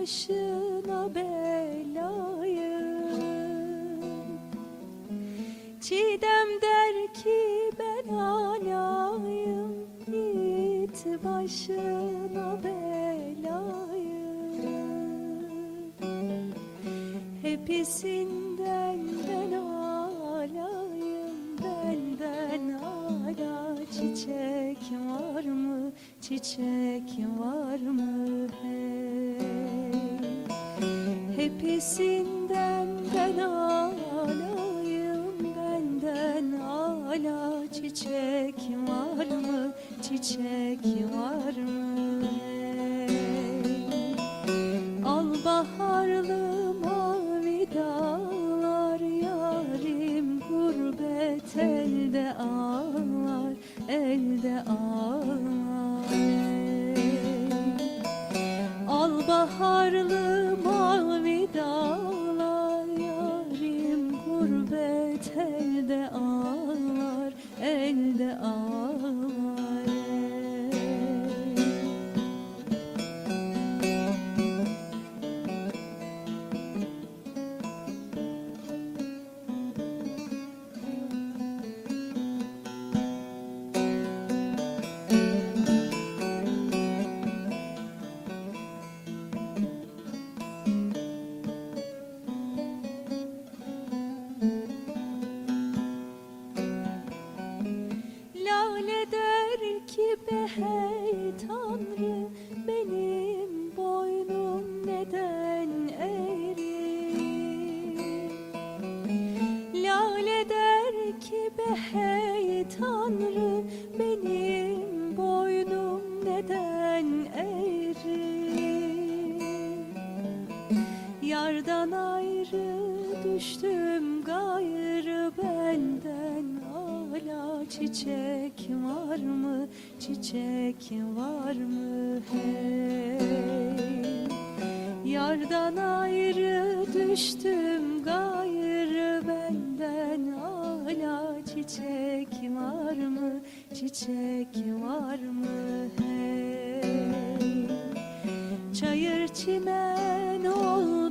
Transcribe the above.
başına belayım Çiğdem der ki ben alayım Yiğit başına belayım Hepsinden ben alayım Benden hala çiçek var mı? Çiçek var mı? Hey Hepsinden ben alayım Benden. Hala çiçek var mı? Çiçek var mı? Al baharlı mavi dağlar Yarim gurbet elde ağlar Elde ağlar. Al baharlı gurbet elde ağlar Elde ağlar Der ki be hey Tanrı benim boynum neden eğri? Lale der ki be hey Tanrı benim boynum neden eğri? Yardan ayrı düştüm çiçek var mı? Çiçek var mı? Hey Yardan ayrı düştüm gayrı benden hala çiçek var mı? Çiçek var mı? Hey Çayır çimen oldu